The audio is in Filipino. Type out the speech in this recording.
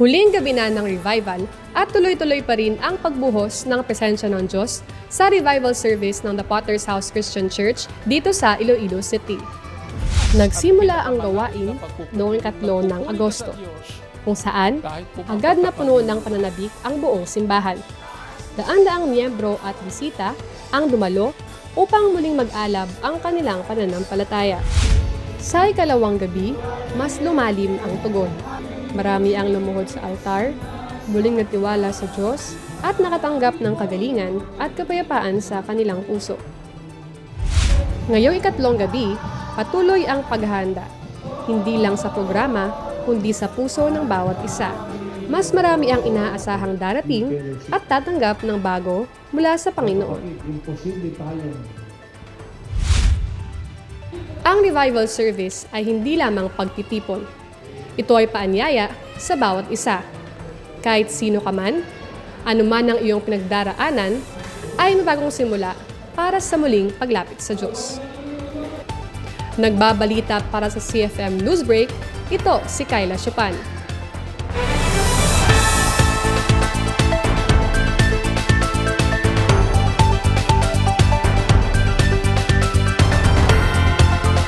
Huling gabi na ng revival at tuloy-tuloy pa rin ang pagbuhos ng presensya ng Diyos sa revival service ng The Potter's House Christian Church dito sa Iloilo City. Nagsimula ang gawain noong ikatlo ng Agosto, kung saan agad na puno ng pananabik ang buong simbahan. Daan-daang miyembro at bisita ang dumalo upang muling mag-alab ang kanilang pananampalataya. Sa ikalawang gabi, mas lumalim ang tugon. Marami ang lumuhod sa altar, muling nagtiwala sa Diyos, at nakatanggap ng kagalingan at kapayapaan sa kanilang puso. Ngayong ikatlong gabi, patuloy ang paghahanda. Hindi lang sa programa, kundi sa puso ng bawat isa. Mas marami ang inaasahang darating at tatanggap ng bago mula sa Panginoon. Ang revival service ay hindi lamang pagtitipon. Ito ay paanyaya sa bawat isa. Kahit sino ka man, anuman ang iyong pinagdaraanan, ay mabagong simula para sa muling paglapit sa Diyos. Nagbabalita para sa CFM Newsbreak, ito si Kyla Chupan.